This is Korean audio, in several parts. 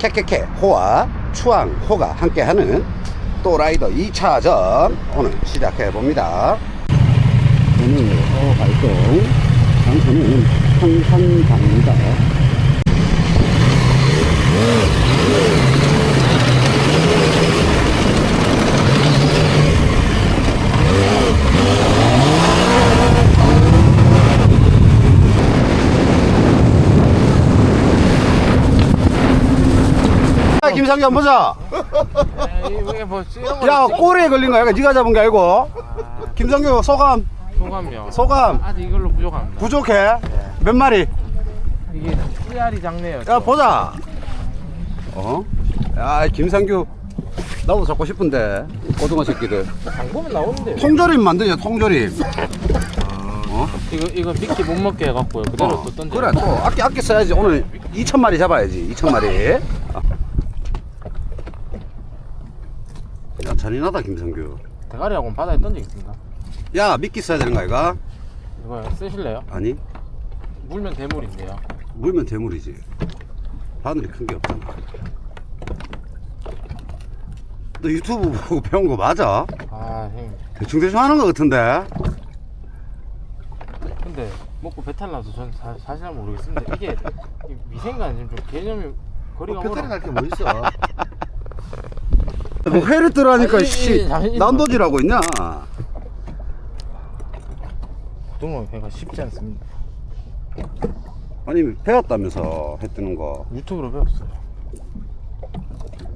캐캐캐 호와 추앙 호가 함께하는 또 라이더 2차전 오늘 시작해 봅니다. 오늘 호 활동 장소는 한산강입니다. 야, 김상규 한번 보자. 이게 뭐 이런 야 꼬리에 걸린 거야. 네가 잡은 게 아니고. 김상규 소감 소감이요. 소감 아직 이걸로 부족합니다. 부족해. 몇 마리? 이게 씨알이 작네요. 야 보자. 어? 야 김상규 나도 잡고 싶은데 고등어 새끼들. 장보면 나오는데. 통조림 만드냐 통조림. 어? 이거 이거 미끼 못 먹게 해갖고요. 그대로 어, 또 던져. 그래 또 아껴 아껴 써야지 오늘 2천 마리 잡아야지 2천 마리. 어. 야 잔인하다 김상규. 대가리하고는 바다에 던지겠습니다. 야 미끼 써야 되는 거 아이가? 이거 쓰실래요? 아니 물면 대물인데요. 물면 대물이지. 바늘이 큰 게 없잖아. 너 유튜브 보고 배운 거 맞아? 아 형님. 대충 대충 하는 거 같은데. 근데 먹고 배탈 나서 전 사, 사실 은 모르겠습니다. 이게 이 위생과 지금 좀 개념이 거리가 멀어. 갈게 뭐 있어? 뭐 회를 뜨라니까 아니, 씨. 난도질하고 있냐? 고등어 회가 쉽지 않습니다. 아니 배웠다면서 해 뜨는 거. 유튜브로 배웠어요.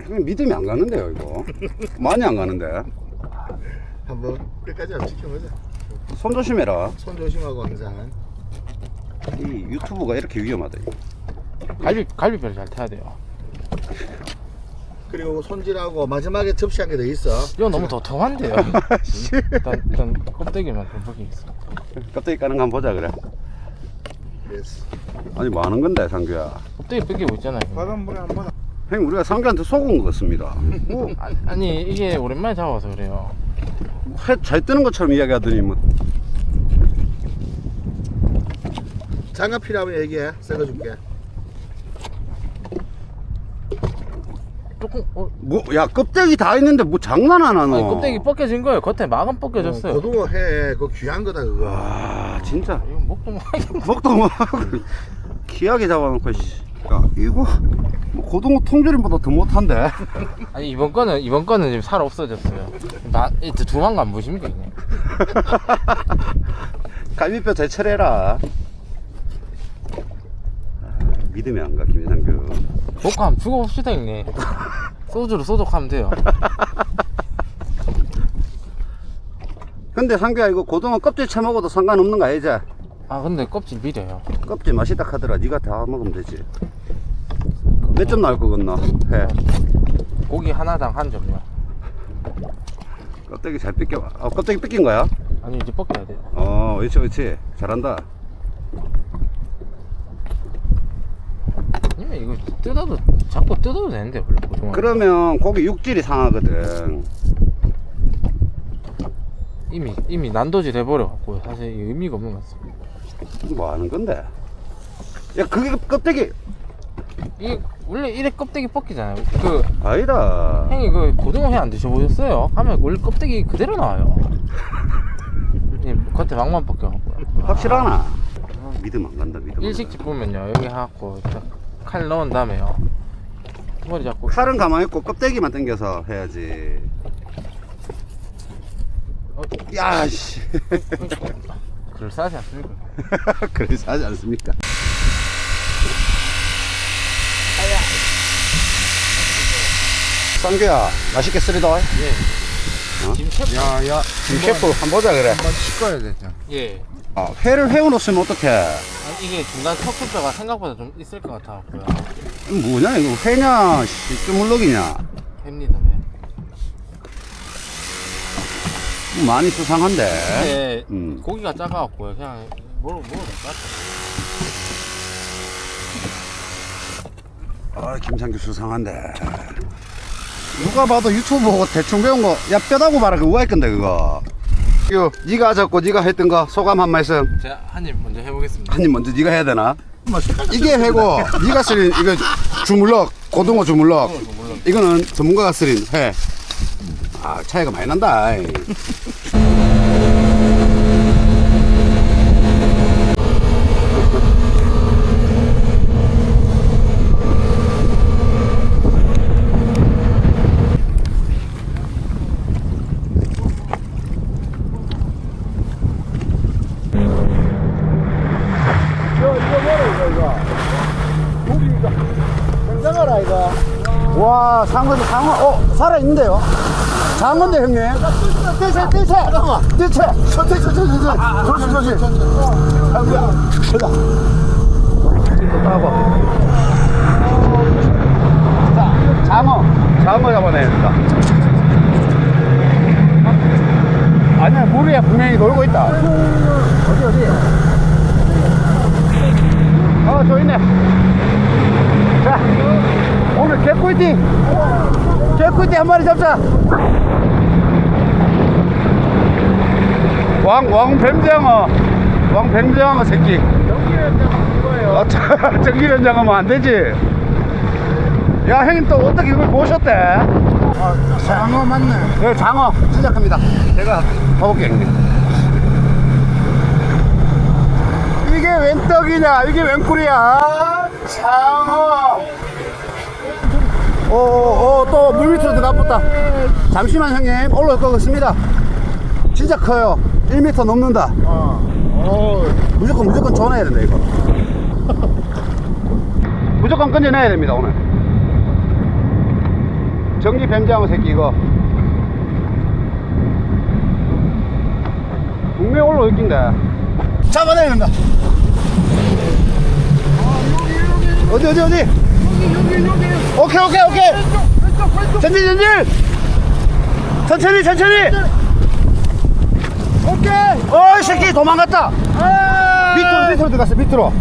형님 믿음이 안 가는데요 이거. 많이 안 가는데. 한번 끝까지 한번 지켜보자. 손 조심해라. 손 조심하고 항상. 이 유튜브가 이렇게 위험하다. 이거. 갈비 갈비뼈를 잘 타야 돼요. 그리고 손질하고 마지막에 접시한 게 더 있어. 이거 너무 도톰한데요. 일단, 일단 껍데기만 좀 벗기겠습니다. 껍데기 까는 거 한번 보자 그래. 그래서 아니 뭐 하는 건데 상규야. 껍데기 벗기고 있잖아요. 바닷물에 한번 형님 우리가 상규한테 속은 것 같습니다. 뭐 아, 아니 이게 오랜만에 잡아서 그래요. 회잘 뜨는 것처럼 이야기하더니 뭐 장갑 필요하면 얘기해. 섞어줄게. 조금 어, 뭐, 야, 껍데기 다 있는데 뭐 장난하나, 너? 아니, 껍데기 벗겨진 거예요. 겉에 마감 벗겨졌어요. 어, 고등어 해. 그거 귀한 거다 그거. 아, 진짜. 이거 먹도 못 하겠네. 먹도 뭐, 귀하게 잡아놓고, 씨. 야, 이거, 뭐 고등어 통조림보다 더 못한데? 아니 이번 거는 이번 거는 지금 살 없어졌어요. 마, 이 두만 거 안 보십니까 이게? 갈비뼈 제철해라. 아, 믿음이 안 가, 김상규. 한번 죽어봅시다 형님. 소주로 소독하면 돼요. 근데 상규야, 이거 고등어 껍질 쳐먹어도 상관없는 거 아니지? 아 근데 껍질 미려요. 껍질 맛있다 하더라. 네가 다 먹으면 되지. 몇 점 나올 거겠나? 해. 고기 하나당 한 점요. 껍데기 잘 뺏겨. 어, 껍데기 뺏긴 거야? 아니 이제 벗겨야 돼요. 어, 그렇지, 그렇지. 잘한다. 아니면 이거 뜯어도 자꾸 뜯어도 되는데 원래 고등어. 그러면 고기 육질이 상하거든. 이미 이미 난도질 해버려 갖고 사실 이게 의미가 없는 것 같습니다. 뭐 하는 건데? 야, 그게 껍데기 이게 원래 이래 껍데기 벗기잖아요. 그 아니다. 형이 그 고등어 회 안 드셔보셨어요? 하면 원래 껍데기 그대로 나와요. 예, 겉에 막만 벗겨갖고. 확실하나? 아, 믿음 안 간다, 믿음. 안 일식집 보면요 여기 해갖고 딱 칼 넣은 다음에 요. 머리 잡고. 칼은 가만히 있고 껍데기만 당겨서 해야지. 어, 야, 씨. 그럴싸하지 않습니까? 그래서 하지 않습니까? 쌍규야, 맛있게 쓰리다. 예. 어? 지금 셰프. 야, 야. 지금 셰프 한번 보자 그래. 한번 씻어야 돼. 자. 예. 아, 회를 회워놓으면 어떡해? 아니, 이게 중간 척추뼈가 생각보다 좀 있을 것 같아갖고요. 이거 뭐냐, 이거 회냐, 씨, 쭈물럭이냐? 햄니다 회. 많이 수상한데. 근데 음. 고기가 작아갖고요. 그냥 먹어 먹어도 될 것 같아요. 아, 김상규 수상한데. 누가 봐도 유튜브 보고 대충 배운 거, 야, 뼈다고 말하 그거 할 건데, 그거. 이거, 니가 하자고, 니가 했던 거, 소감 한 말씀. 제가 한 입 먼저 해보겠습니다. 한 입 먼저 니가 해야 되나? 뭐 이게 회고, 니가 쓸, 이거, 주물럭, 고등어 주물럭. 이거는 전문가가 쓰린 회. 아, 차이가 많이 난다. 생각하라 이거. 와, 상어, 상어, 어, 살아있는데요? 장어인데, 형님? 떼세 떼세. 잠깐만. 떼채! 천천히 천천히 천천히. 조심 조심. 아이고야. 보자. 따봐. 자, 장어. 장어 잡아내야 된다. 아니야, 물 위에 분명히 놀고 있다. 어디, 어디? 어, 저 있네. 자, 개꿀띠. 개꿀띠 한 마리 잡자. 왕, 왕 뱀장어. 왕 뱀장어 새끼. 아, 자, 전기련장 하면 안 되지. 야, 형님 또 어떻게 이걸 보셨대? 장어 맞네. 네, 장어 시작합니다. 제가 가볼게요, 형님. 이게 웬 떡이냐? 이게 웬 꿀이야? 장어. 오, 오, 또 물 밑으로 들어가봤다. 잠시만, 형님. 올라올 것 같습니다. 진짜 커요. 1m 넘는다. 어. 무조건, 무조건 전화해야 된다, 이거. 무조건 건져내야 됩니다, 오늘. 전기 뱀장어 새끼, 이거. 분명히 올라올 낀데. 잡아내야 된다. 어디, 어디, 어디? 오케이, 오케이, 오케이. 전진, 전진! 천천히, 천천히! 오케이! 어이, 새끼 도망갔다! 밑으로, 밑으로 들어갔어, 밑으로.